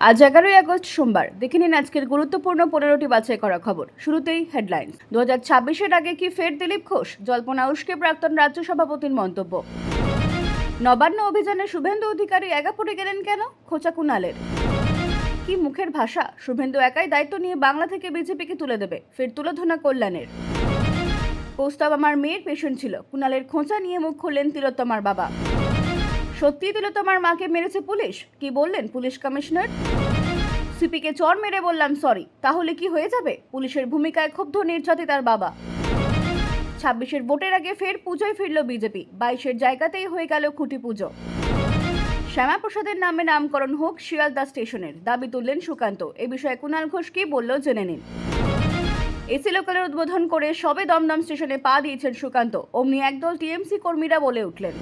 আজ এগারোই আগস্ট সোমবার। দেখে নিন আজকের গুরুত্বপূর্ণ পনেরোটি বাছাই করা খবর। শুরুতেই হেডলাইন্স দু হাজার ছাব্বিশের আগে কি ফের দিলীপ ঘোষ, জল্পনা উস্কে, প্রাক্তন রাজ্য সভাপতির মন্তব্য? নবান্ন অভিযানে শুভেন্দু অধিকারী একা পড়ে গেলেন কেন? খোঁচা কুণালের। কি মুখের ভাষা? শুভেন্দু একাই দায়িত্ব নিয়ে বাংলা থেকে বিজেপিকে তুলে দেবে। ফের তুলোধনা কল্যাণের। প্রস্তাব আমার মেয়ের পেশেন্ট ছিল। কুণালের খোঁচা নিয়ে মুখ খুললেন তিলোত্তমার বাবা। সত্যি তোমার মাকে মেরেছে পুলিশ? কি বললেন পুলিশ কমিশনার? সিপিকে চর মেরে বললাম সরি তাহলে কি হয়ে যাবে? পুলিশের ভূমিকায় ক্ষুব্ধ নির্যাতিতার বাবা। ছাব্বিশের ভোটের আগে ফের পুজোয় ফিরল বিজেপি। বাইশের জায়গাতেই হয়ে গেল খুঁটি পুজো। শ্যামাপ্রসাদের নামে নামকরণ হোক শিয়ালদা স্টেশনের, দাবি তুললেন সুকান্ত। এ বিষয়ে কুণাল ঘোষ কি বলল জেনে নিন। এসি লোকালের উদ্বোধন করে সবে দমদম স্টেশনে পা দিয়েছেন সুকান্ত। অমনি একদল টিএমসি কর্মীরা বলে উঠলেন।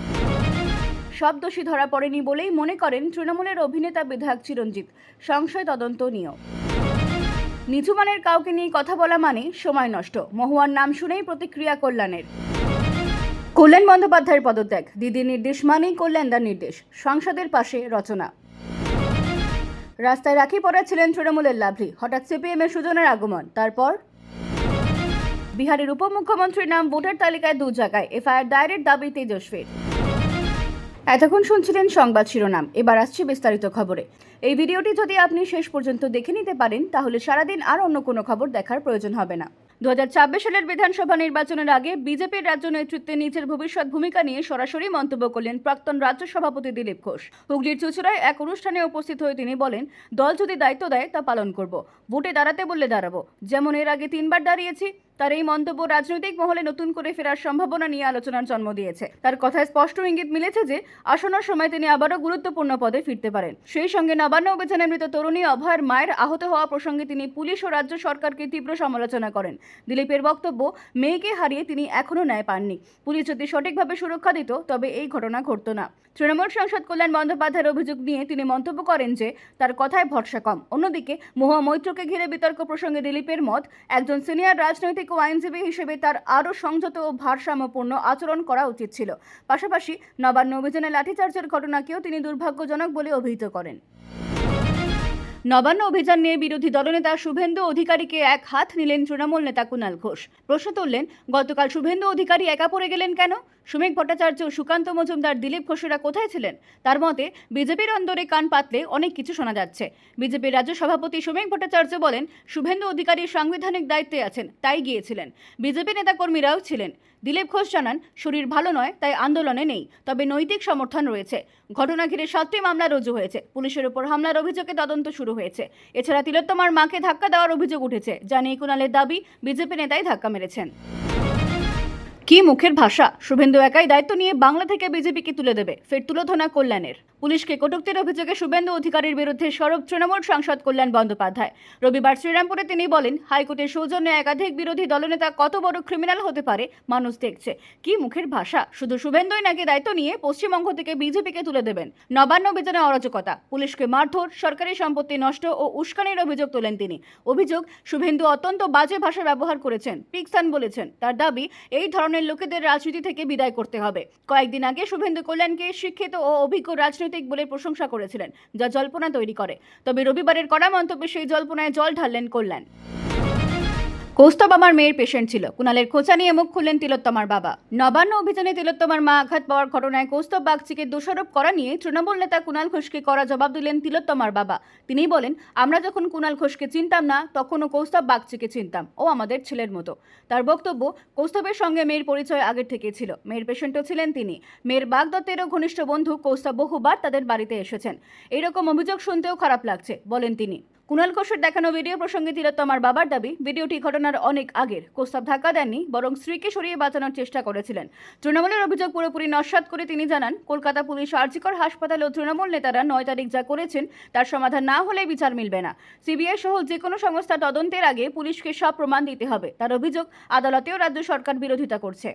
সব দোষী ধরা পড়েনি বলেই মনে করেন তৃণমূলের অভিনেতা বিধায়ক চিরঞ্জিত। সংশয় তদন্ত নিয়েও। নিচু মানের কাউকে নিয়ে কথা বলা মানে সময় নষ্ট। মহুয়ার নাম শুনেই প্রতিক্রিয়া কল্যাণের। কল্যাণ বন্দ্যোপাধ্যায়ের পদত্যাগ। দিদির নির্দেশ মানেই কল্যাণ কল্যাণদার নির্দেশ। সংসদের পাশে রচনা। রাস্তায় রাখি পড়া ছিলেন তৃণমূলের লাভলি। হঠাৎ সিপিএম এর সুজনের আগমন। তারপর? বিহারের উপমুখ্যমন্ত্রীর নাম ভোটার তালিকায় দু জায়গায়। এফআইআর দায়েরের দাবি তেজস্বীর। এতক্ষণ শুনছিলেন সংবাদ শিরোনাম। এবার আসছে বিস্তারিত খবরে। এই ভিডিওটি যদি আপনি শেষ পর্যন্ত দেখে নিতে পারেন, তাহলে সারাদিন আর অন্য কোনো খবর দেখার প্রয়োজন হবে না। দু হাজার ছাব্বিশ সালের বিধানসভা নির্বাচনের আগে বিজেপির রাজ্য নেতৃত্বে নিজের ভবিষ্যৎ ভূমিকা নিয়ে সরাসরি মন্তব্য করলেন প্রাক্তন রাজ্য সভাপতি দিলীপ ঘোষ। হুগলির চুচুড়ায় এক অনুষ্ঠানে উপস্থিত হয়ে তিনি বলেন, দল যদি দায়িত্ব দেয় তা পালন করব। ভোটে দাঁড়াতে বললে দাঁড়াবো। যেমন এর আগে তিনবার দাঁড়িয়েছি তার এই মন্তব্য রাজনৈতিক মহলে নতুন করে ফেরার সম্ভাবনা নিয়ে আলোচনার জন্ম দিয়েছে। তার কথায় স্পষ্ট ইঙ্গিত মিলেছে যে, আসন্ন সময় তিনি আবারও গুরুত্বপূর্ণ পদে ফিরতে পারেন। সেই সঙ্গে নবান্ন অভিযানে মৃত তরুণী অভয়ের মায়ের আহত হওয়া প্রসঙ্গে তিনি পুলিশ ও রাজ্য সরকারকে তীব্র সমালোচনা করেন। দিলীপের বক্তব্য, মেয়েকে হারিয়ে তিনি এখনও ন্যায় পাননি। পুলিশ যদি সঠিকভাবে সুরক্ষা দিত, তবে এই ঘটনা ঘটত না। তৃণমূল সাংসদ কল্যাণ বন্দ্যোপাধ্যায়ের অভিযোগ নিয়ে তিনি মন্তব্য করেন যে, তার কথায় ভরসা কম। অন্যদিকে, মহুয়া মৈত্রকে ঘিরে বিতর্ক প্রসঙ্গে দিলীপের মত, একজন সিনিয়র রাজনৈতিক ও আইনজীবী হিসেবে তার আরও সংযত ও ভারসাম্যপূর্ণ আচরণ করা উচিত ছিল। পাশাপাশি নবান্ন অভিযানে লাঠিচার্জের ঘটনাকেও তিনি দুর্ভাগ্যজনক বলে অভিহিত করেন। নবান্ন অভিযান নিয়ে বিরোধী দলনেতা শুভেন্দু অধিকারীকে এক হাত নিলেন তৃণমূল নেতা কুণাল ঘোষ। প্রশ্ন তুললেন, গতকাল শুভেন্দু অধিকারী একা পড়ে গেলেন কেন? সুমেক ভট্টাচার্য, সুকান্ত মজুমদার, দিলীপ ঘোষেরা কোথায় ছিলেন? তার মতে, বিজেপির অন্দরে কান পাতলে অনেক কিছু শোনা যাচ্ছে। বিজেপির রাজ্য সভাপতি সুমেক ভট্টাচার্য বলেন, শুভেন্দু অধিকারী সাংবিধানিক দায়িত্বে আছেন, তাই গিয়েছিলেন। বিজেপি নেতাকর্মীরাও ছিলেন। দিলীপ ঘোষ জানান, শরীর ভালো নয়, তাই আন্দোলনে নেই, তবে নৈতিক সমর্থন রয়েছে। ঘটনা ঘিরে সাতটি মামলা রুজু হয়েছে, পুলিশের উপর হামলার অভিযোগে তদন্ত শুরু হয়েছে। এছাড়া তিলোত্তমার মাকে ধাক্কা দেওয়ার অভিযোগ উঠেছে, যা নিয়ে কুণালের দাবি বিজেপি নেতাই ধাক্কা মেরেছেন। কি মুখের ভাষা? শুভেন্দু একাই দায়িত্ব নিয়ে বাংলা থেকে বিজেপিকে তুলে দেবে। ফের তুলোধনা কল্যাণের। পুলিশকে কটুক্তির অভিযোগে শুভেন্দু অধিকারীর বিরুদ্ধে সরব তৃণমূল সাংসদ কল্যাণ বন্দ্যোপাধ্যায়। রবিবার শ্রীরামপুরে তিনি বলেন, হাইকোর্টের সৌজন্যে একাধিক বিরোধী দলনেতা কত বড় ক্রিমিনাল হতে পারে, মানুষ দেখছে। কি মুখের ভাষা? শুধু শুভেন্দুই নাকি দায়িত্ব নিয়ে পশ্চিমবঙ্গ থেকে বিজেপিকে তুলে দেবেন। নবান্ন বেতনে অরাজকতা। পুলিশকে মারধর, সরকারি সম্পত্তি নষ্ট ও উস্কানির অভিযোগ তোলেন তিনি। অভিযোগ, শুভেন্দু অত্যন্ত বাজে ভাষা ব্যবহার করেছেন, পিকসান বলেছেন। তার দাবি, এই ধরনের লোকেদের রাজনীতি থেকে বিদায় করতে হবে। কয়েকদিন আগে শুভেন্দু কল্যাণকে শিক্ষিত ও অভিজ্ঞ রাজনৈতিক বলে প্রশংসা করেছিলেন, যা জল্পনা তৈরি করে। তবে রবিবারের কড়া মন্তব্যে সেই জল্পনায় জল ঢাললেন কল্যাণ। কৌস্তব আমার মেয়ের পেশেন্ট ছিল। কুণালের খোঁচা নিয়ে মুখ খুললেন তিলোত্তমার বাবা। নবান্ন অভিযানে তিলোত্তমার মা আঘাত পাওয়ার ঘটনায় কৌস্তব বাগচিকে দোষারোপ করা নিয়ে তৃণমূল নেতা কুণাল ঘোষকে করা জবাব দিলেন তিলোত্তমার বাবা। তিনি বলেন, আমরা যখন কুণাল ঘোষকে চিনতাম না, তখনও কৌস্তব বাগচিকে চিনতাম। ও আমাদের ছেলের মতো। তার বক্তব্য কৌস্তবের সঙ্গে মেয়ের পরিচয় আগের থেকে ছিল। মেয়ের পেশেন্টও ছিলেন তিনি। মেয়ের বাগদত্তেরও ঘনিষ্ঠ বন্ধু কৌস্তব বহুবার তাদের বাড়িতে এসেছেন। এরকম অভিযোগ শুনতেও খারাপ লাগছে, বলেন তিনি। কুণাল ঘোষের দেখানো ভিডিও প্রসঙ্গে তিলোত্তমার বাবার দাবি, ভিডিওটি ঘটনার অনেক আগের। কোস্তাব ধাক্কা দেননি, বরং স্ত্রীকে সরিয়ে বাঁচানোর চেষ্টা করেছিলেন। তৃণমূলের অভিযোগ পুরোপুরি নস্বাত করে তিনি জানান, কলকাতা পুলিশ আর্জিকর হাসপাতাল ও তৃণমূল নেতারা নয় তারিখ যা করেছেন, তার সমাধান না হলে বিচার মিলবে না। সিবিআই সহ যে কোনো সংস্থা তদন্তের আগে পুলিশকে সব প্রমাণ দিতে হবে। তার অভিযোগ আদালতেও রাজ্য সরকার বিরোধিতা করছে।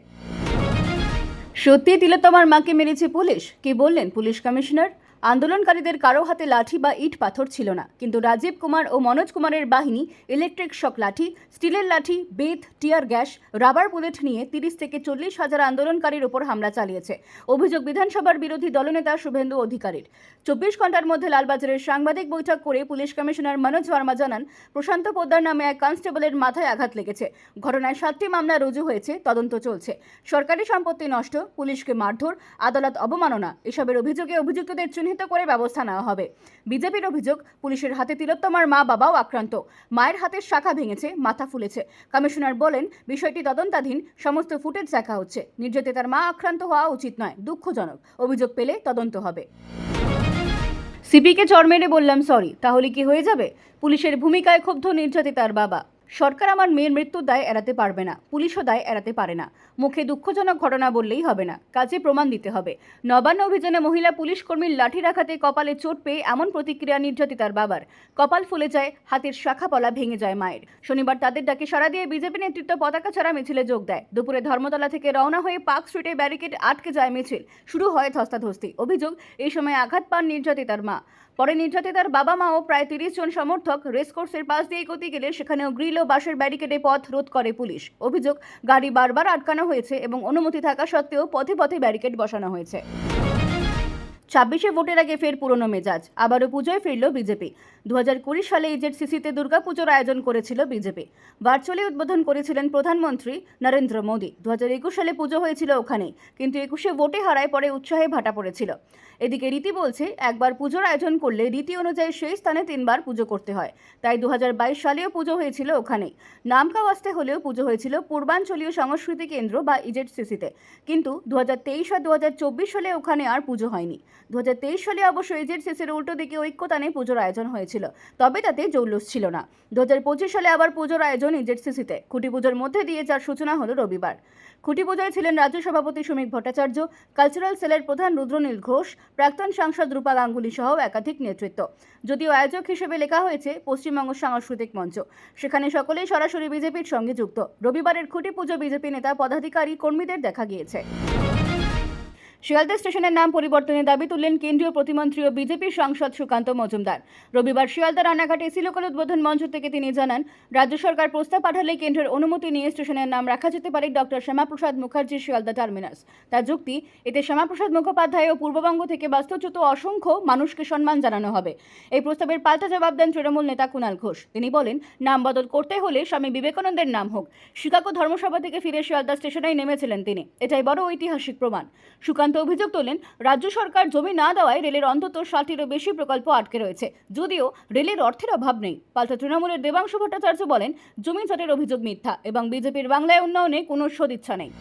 সত্যি তিলোত্তমার মাকে মেরেছে পুলিশ? কি বললেন পুলিশ কমিশনার? আন্দোলনকারীদের কারও হাতে লাঠি বা ইট পাথর ছিল না। কিন্তু রাজীব কুমার ও মনোজ কুমারের বাহিনী, ইলেকট্রিক শক লাঠি, স্টিলের লাঠি, বেত, টিয়ার গ্যাস, রাবার বুলেট নিয়ে তিরিশ থেকে চল্লিশ হাজার আন্দোলনকারীর ওপর হামলা চালিয়েছে। অভিযোগ বিধানসভার বিরোধী দলনেতা শুভেন্দু অধিকারীর। চব্বিশ ঘণ্টার মধ্যে লালবাজারের সাংবাদিক বৈঠক করে পুলিশ কমিশনার মনোজ ভার্মা জানান, প্রশান্ত পোদ্দার নামে এক কনস্টেবলের মাথায় আঘাত লেগেছে। ঘটনায় সাতটি মামলা রুজু হয়েছে, তদন্ত চলছে। সরকারি সম্পত্তি নষ্ট, পুলিশকে মারধর, আদালত অবমাননা, এসবের অভিযোগে অভিযুক্তদের চিহ্নিত করে ব্যবস্থা নেওয়া হবে। বিজেপির অভিযোগ, পুলিশের হাতে তিলোত্তমার মা বাবাও আক্রান্ত। মায়ের হাতের শাখা ভেঙেছে, মাথা ফুলেছে। কমিশনার বলেন, বিষয়টি তদন্তাধীন, সমস্ত ফুটেজ দেখা হচ্ছে। নির্যাতিতার মা আক্রান্ত হওয়া উচিত নয়, দুঃখজনক। অভিযোগ পেলে তদন্ত হবে। সিপিকে চর মেরে বললাম, সরি, তাহলে কি হয়ে যাবে? পুলিশের ভূমিকায় ক্ষুব্ধ নির্যাতিতার বাবা। সরকার আমার মেয়ের মৃত্যুর দায় এড়াতে পারবে না, পুলিশও দায় এড়াতে পারে না। মুখে দুঃখজনক ঘটনা বললেই হবে না, কাজে প্রমাণ দিতে হবে। নবান্ন অভিযানে মহিলা পুলিশ কর্মীর লাঠি রাখাতে কপালে চোট পেয়ে এমন প্রতিক্রিয়া নির্যাতিতার বাবার। কপাল ফুলে যায়, হাতের শাখা পলা ভেঙে যায় মায়ের। শনিবার তাদের ডাকে সাড়া দিয়ে বিজেপি নেতৃত্ব পতাকা ছাড়া মিছিলে যোগ দেয়। দুপুরে ধর্মতলা থেকে রওনা হয়ে পার্ক স্ট্রিটে ব্যারিকেড আটকে যায় মিছিল। শুরু হয় ধস্তাধস্তি। অভিযোগ, এই সময় আঘাত পান নির্যাতিতার মা। পরে নির্যাতিতার বাবা মা ও প্রায় তিরিশ জন সমর্থক রেসকোর্সের পাশ দিয়ে গতি গেলে সেখানেও গ্রিল ও বাসের ব্যারিকেডে পথ রোধ করে পুলিশ। অভিযোগ, গাড়ি বারবার আটকানো হয়েছে এবং অনুমতি থাকা সত্ত্বেও পথে পথে ব্যারিকেড বসানো হয়েছে। ছাব্বিশে ভোটের আগে ফের পুরনো মেজাজ, আবারও পুজোয় ফিরল বিজেপি। দু সালে ইজেড সিসিতে দুর্গাপুজোর আয়োজন করেছিল বিজেপি। ভার্চুয়ালি উদ্বোধন করেছিলেন প্রধানমন্ত্রী নরেন্দ্র মোদী। দু সালে পুজো হয়েছিল ওখানে কিন্তু একুশে ভোটে হারায় পরে উৎসাহে ভাটা পড়েছিল। এদিকে রীতি বলছে, একবার পুজোর আয়োজন করলে রীতি অনুযায়ী সেই স্থানে তিনবার পুজো করতে হয়। তাই দু হাজার বাইশ সালেও পুজো হয়েছিল ওখানে নামকা ওয়াস্তে হলেও পুজো হয়েছিল পূর্বাঞ্চলীয় সংস্কৃতি কেন্দ্র বা ইজেড সিসিতে কিন্তু দু হাজার তেইশ আর দু হাজার চব্বিশ সালে ওখানে আর পুজো হয়নি। দু হাজার তেইশ সালে অবশ্য ইজেড সিসির উল্টো দিকে ঐক্যতানে পুজোর আয়োজন হয়েছিল, তবে তাতে জৌলুস ছিল না। দু হাজার পঁচিশ সালে আবার পুজোর আয়োজন ইজেড সিসিতে খুঁটি পুজোর মধ্যে দিয়ে যার সূচনা হলো রবিবার। খুঁটি পুজোয় ছিলেন রাজ্য সভাপতি শ্রমিক ভট্টাচার্য, কালচারাল সেলের প্রধান রুদ্রনীল ঘোষ, প্রাক্তন সাংসদ রূপা গাঙ্গুলি সহ একাধিক নেতৃত্ব। যদিও আয়োজক হিসেবে লেখা হয়েছে পশ্চিমবঙ্গ সাংস্কৃতিক মঞ্চ। সেখানে সকলেই সরাসরি বিজেপির সঙ্গে যুক্ত। রবিবারের খুঁটি পুজো বিজেপি নেতা, পদাধিকারী, কর্মীদের দেখা গিয়েছে। শিয়ালদা স্টেশনের নাম পরিবর্তনের দাবি তুললেন কেন্দ্রীয় প্রতিমন্ত্রী ও বিজেপির সাংসদ সুকান্ত মজুমদার। রবিবার শিয়ালদা রানাঘাটে সিলোকল উদ্বোধন মঞ্চ থেকে তিনি জানান, রাজ্য সরকার প্রস্তাব পাঠালে কেন্দ্রের অনুমতি নিয়ে স্টেশনের নাম রাখা যেতে পারে ডক্টর শ্যামাপ্রসাদ মুখার্জির শিয়ালদা টার্মিনাস। তার যুক্তি, এতে শ্যামাপ্রসাদ মুখোপাধ্যায় ও পূর্ববঙ্গ থেকে বাস্তুচ্যুত অসংখ্য মানুষকে সম্মান জানানো হবে। এই প্রস্তাবের পাল্টা জবাব দেন তৃণমূল নেতা কুণাল ঘোষ। তিনি বলেন, নাম বদল করতে হলে স্বামী বিবেকানন্দের নাম হোক। শিকাগো ধর্মসভা থেকে ফিরে শিয়ালদা স্টেশনেই নেমেছিলেন তিনি। এটাই বড় ঐতিহাসিক প্রমাণ। সুকান্ত অভিযোগ তোলেন, রাজ্য সরকার জমি না দেওয়ায় রেলের অন্তত ষাটিরও বেশি প্রকল্প আটকে রয়েছে। যদিও রেলের অর্থের অভাব নেই। পাল্টা তৃণমূলের দেবাংশু ভট্টাচার্য বলেন, জমি চাটের অভিযোগ মিথ্যা এবং বিজেপির বাংলায় উন্নয়নে কোনো সদিচ্ছা নেই।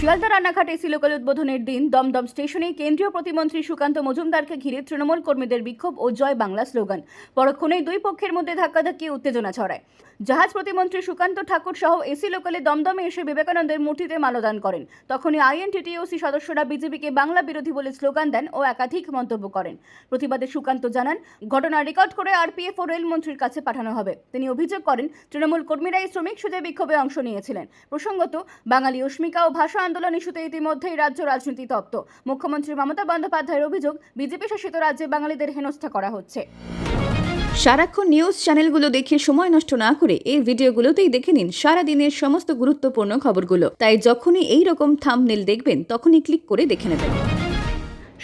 শিয়ালদা রান্নাঘাটে সিলোকল উদ্বোধনের দিন দমদম স্টেশনে কেন্দ্রীয় প্রতিমন্ত্রী সুকান্ত মজুমদারকে ঘিরে তৃণমূল কর্মীদের বিক্ষোভ ও জয় বাংলা স্লোগান। পরক্ষণেই দুই পক্ষের মধ্যে ধাক্কাধাক্কি, উত্তেজনা ছড়ায়। জাহাজ প্রতিমন্ত্রী সুকান্ত ঠাকুর সহ এসি লোকালে দমদমে এসে বিবেকানন্দের মূর্তিতে মালদান করেন। তখনই আইএনটিটিওসি সদস্যরা বিজেপিকে বাংলা বিরোধী বলে স্লোগান দেন ও একাধিক মন্তব্য করেন। প্রতিবাদে সুকান্ত জানান, ঘটনা রেকর্ড করে আরপিএফ ও রেলমন্ত্রীর কাছে পাঠানো হবে। তিনি অভিযোগ করেন, তৃণমূল কর্মীরাই শ্রমিক সুজে বিক্ষোভে অংশ নিয়েছিলেন। প্রসঙ্গত, বাঙালি অস্মিকা ও ভাষা আন্দোলন ইস্যুতে ইতিমধ্যেই রাজ্য রাজনীতি তপ্ত। মুখ্যমন্ত্রী মমতা বন্দ্যোপাধ্যায়ের অভিযোগ বিজেপি শাসিত রাজ্যে বাঙালিদের হেনস্থা করা হচ্ছে। সারাক্ষণ নিউজ চ্যানেলগুলো দেখে সময় নষ্ট না করে এই ভিডিওগুলোতেই দেখে নিন সারা দিনের সমস্ত গুরুত্বপূর্ণ খবরগুলো। তাই যখনই এই রকম থামনেল দেখবেন তখনই ক্লিক করে দেখে নেবেন।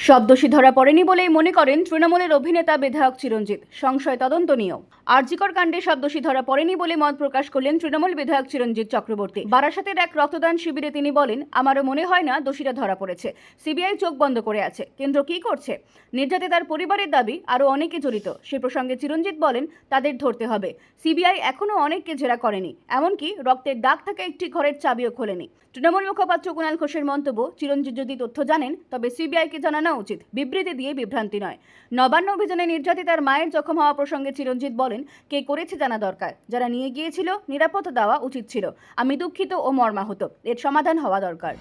সব দোষী ধরা পড়েনি বলেই মনে করেন তৃণমূলের অভিনেতা বিধায়ক চিরঞ্জিত। সংশয় তদন্ত নিয়েও আরজিকর কাণ্ডে সব দোষী ধরা পড়েনি বলে মত প্রকাশ করলেন তৃণমূল বিধায়ক চিরঞ্জিত চক্রবর্তী। বারাসাতের এক রক্তদান শিবিরে তিনি বলেন, আমারও মনে হয় না দোষীরা ধরা পড়েছে। সিবিআই চোখ বন্ধ করে আছে। কেন্দ্র কি করছে? নির্যাতিতার পরিবারের দাবি আরও অনেকে জড়িত। সে প্রসঙ্গে চিরঞ্জিত বলেন, তাদের ধরতে হবে। সিবিআই এখনও অনেককে জেরা করেনি। এমনকি রক্তের দাগ থাকা একটি ঘরের চাবিও খোলেনি। তৃণমূল মুখপাত্র কুণাল ঘোষের মন্তব্য, চিরঞ্জিত যদি তথ্য জানেন, তবে সিবিআইকে জানানো উচিত। বিবৃতি দিয়ে বিভ্রান্তি নয়। নবান্ন অভিযানে নির্যাতিতার মায়ের জখম হওয়া প্রসঙ্গে চিরঞ্জিত বলেন কে করেছে জানা দরকার। যারা নিয়ে গিয়েছিল নিরাপত্তা দেওয়া উচিত ছিল। আমি দুঃখিত ও মর্মাহত। এর সমাধান হওয়া দরকার।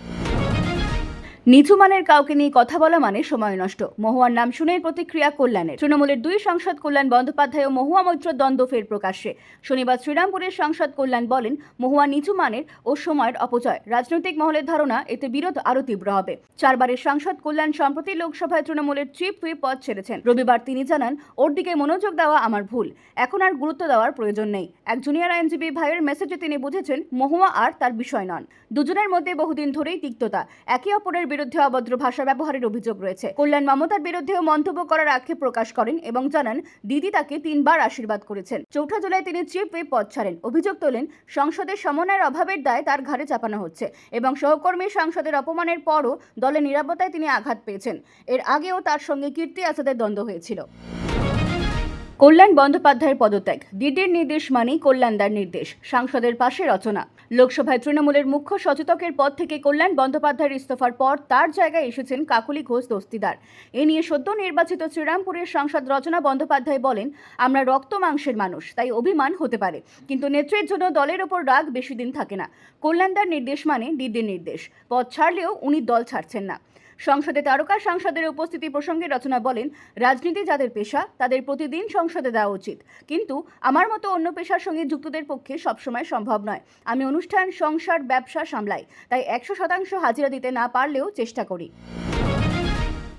নিচু মানের কাউকে নিয়ে কথা বলা মানে সময় নষ্ট। মহুয়ার নাম শুনেই প্রতিক্রিয়া কল্যাণের। তৃণমূলের দুই সাংসদ কল্যাণ বন্দ্যোপাধ্যায় ও মহুয়া মৈত্র দ্বন্দ্ব ফের প্রকাশ্যে। শনিবার শ্রীরামপুরের সাংসদ কল্যাণ বলেন, মহুয়া নিচু মানের ও সময়ের অপচয়। রাজনৈতিক মহলের ধারণা, এতে বিরোধ আরও তীব্র হবে। চারবারের সাংসদ কল্যাণ সম্প্রতি লোকসভায় তৃণমূলের চিফ হুইপ পদ ছেড়েছেন। রবিবার তিনি জানান, ওর দিকে মনোযোগ দেওয়া আমার ভুল। এখন আর গুরুত্ব দেওয়ার প্রয়োজন নেই। এক জুনিয়র আইনজীবী ভাইয়ের মেসেজে তিনি বুঝেছেন, মহুয়া আর তার বিষয় নন। দুজনের মধ্যে বহুদিন ধরেই তিক্ততা। একে অপরের বিরুদ্ধে অভদ্র ভাষা ব্যবহারের অভিযোগ রয়েছে। কল্যাণ মমতার বিরুদ্ধেও মন্তব্য করার আক্ষেপ প্রকাশ করেন এবং জানান, দিদি তাকে তিনবার আশীর্বাদ করেছেন। চৌঠা জুলাই তিনি চিফ হুইপ পদ ছাড়েন। অভিযোগ তোলেন সংসদের সমন্বয়ের অভাবের দায় তার ঘাড়ে চাপানো হচ্ছে এবং সহকর্মী সাংসদের অপমানের পরও দলের নিরাপত্তায় তিনি আঘাত পেয়েছেন। এর আগেও তার সঙ্গে কীর্তি আসাদের দ্বন্দ্ব হয়েছিল। কল্যাণ বন্দ্যোপাধ্যায়ের পদত্যাগ। দিদির নির্দেশ মানেই কল্যাণদার নির্দেশ। সাংসদের পাশে রচনা। লোকসভায় তৃণমূলের মুখ্য সচেতকের পদ থেকে কল্যাণ বন্দ্যোপাধ্যায়ের ইস্তফার পর তার জায়গায় এসেছেন কাকুলি ঘোষ দস্তিদার। এ নিয়ে সদ্য নির্বাচিত শ্রীরামপুরের সাংসদ রচনা বন্দ্যোপাধ্যায় বলেন, আমরা রক্ত মাংসের মানুষ, তাই অভিমান হতে পারে। কিন্তু নেত্রের জন্য দলের ওপর রাগ বেশি দিন থাকে না। কল্যাণদার নির্দেশ মানে দিদির নির্দেশ। পদ ছাড়লেও উনি দল ছাড়ছেন না। সংসদে তারকা, সাংসদের উপস্থিতি প্রসঙ্গে রচনা বলেন, রাজনীতি যাদের পেশা, তাদের প্রতিদিন সংসদে দেওয়া উচিত। কিন্তু আমার মতো অন্য পেশার সঙ্গে যুক্তদের পক্ষে সবসময় সম্ভব নয়। আমি অনুষ্ঠান, সংসার, ব্যবসা সামলাই। তাই একশো শতাংশ হাজিরা দিতে না পারলেও চেষ্টা করি।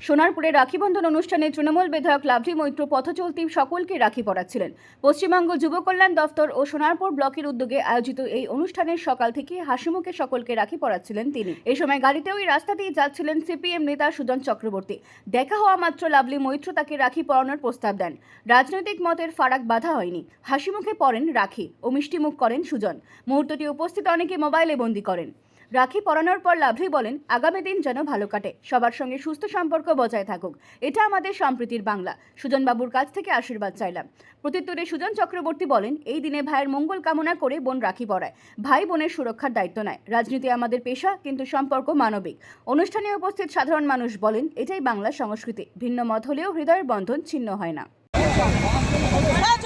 সোনারপুরে রাখি বন্ধন অনুষ্ঠানে তৃণমূল বিধায়ক লাভলি মৈত্র পথচলতি সকলকে রাখি পরাচ্ছিলেন। পশ্চিমবঙ্গ যুব কল্যাণ দফতর ও সোনারপুর ব্লকের উদ্যোগে আয়োজিত এই অনুষ্ঠানের সকাল থেকে হাসিমুখে সকলকে রাখি পরাচ্ছিলেন তিনি। এই সময় গাড়িতে ওই রাস্তা দিয়ে যাচ্ছিলেন সিপিএম নেতা সুজন চক্রবর্তী। দেখা হওয়া মাত্র লাভলি মৈত্র তাকে রাখি পরানোর প্রস্তাব দেন। রাজনৈতিক মতের ফারাক বাধা হয়নি। হাসিমুখে পড়েন রাখি ও মিষ্টিমুখ করেন সুজন। মুহূর্তটি উপস্থিত অনেকে মোবাইলে বন্দি করেন। রাখি পরানোর পর লাভলি বলেন আগামী দিন যেন ভালো কাটে। সবার সঙ্গে সুস্থ সম্পর্ক বজায় থাকুক। এটা আমাদের সম্প্রীতির বাংলা। সুজনবাবুর কাছ থেকে আশীর্বাদ চাইলাম। প্রত্যুত্তরে সুজন চক্রবর্তী বলেন এই দিনে ভাইয়ের মঙ্গল কামনা করে বোন রাখি পরায়। ভাই বোনের সুরক্ষার দায়িত্ব নেয়। রাজনীতি আমাদের পেশা কিন্তু সম্পর্ক মানবিক। অনুষ্ঠানে উপস্থিত সাধারণ মানুষ বলেন এটাই বাংলা সংস্কৃতি। ভিন্ন মত হলেও হৃদয়ের বন্ধন ছিন্ন হয় না। হ্যাঁ,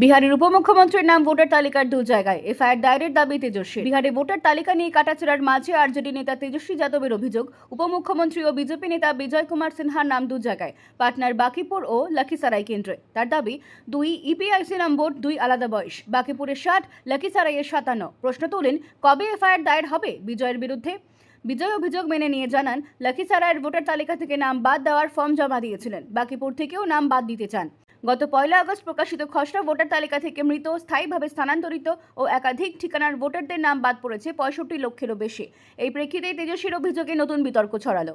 বিহারের উপমুখ্যমন্ত্রীর নাম ভোটার তালিকার দু জায়গায়। এফআইআর দায়েরের দাবি তেজস্বী। বিহারে ভোটার তালিকা নিয়ে কাটাচেরার মাঝে আরজেডি নেতা তেজস্বী যাদবের অভিযোগ। উপমুখ্যমন্ত্রী ও বিজেপি নেতা বিজয় কুমার সিনহার নাম দু জায়গায়। পাটনার বাকিপুর ও লখিসারাই কেন্দ্রে। তার দাবি, দুই ইপিআইসি নম্বর দুই আলাদা বয়স। বাকিপুরের ষাট, লখিসারাইয়ের সাতান্ন। প্রশ্ন তোলেন, কবে এফআইআর দায়ের হবে বিজয়ের বিরুদ্ধে? বিজয় অভিযোগ মেনে নিয়ে জানান লখিসারায়ের ভোটার তালিকা থেকে নাম বাদ দেওয়ার ফর্ম জমা দিয়েছিলেন। বাকিপুর থেকেও নাম বাদ দিতে চান। গত পয়লা আগস্ট প্রকাশিত খসড়া ভোটার তালিকা থেকে মৃত, স্থায়ীভাবে স্থানান্তরিত ও একাধিক ঠিকানার ভোটারদের নাম বাদ পড়েছে পঁয়ষট্টি লক্ষেরও বেশি। এই প্রেক্ষিতে তেজস্বীর অভিযোগে নতুন বিতর্ক ছড়ালো।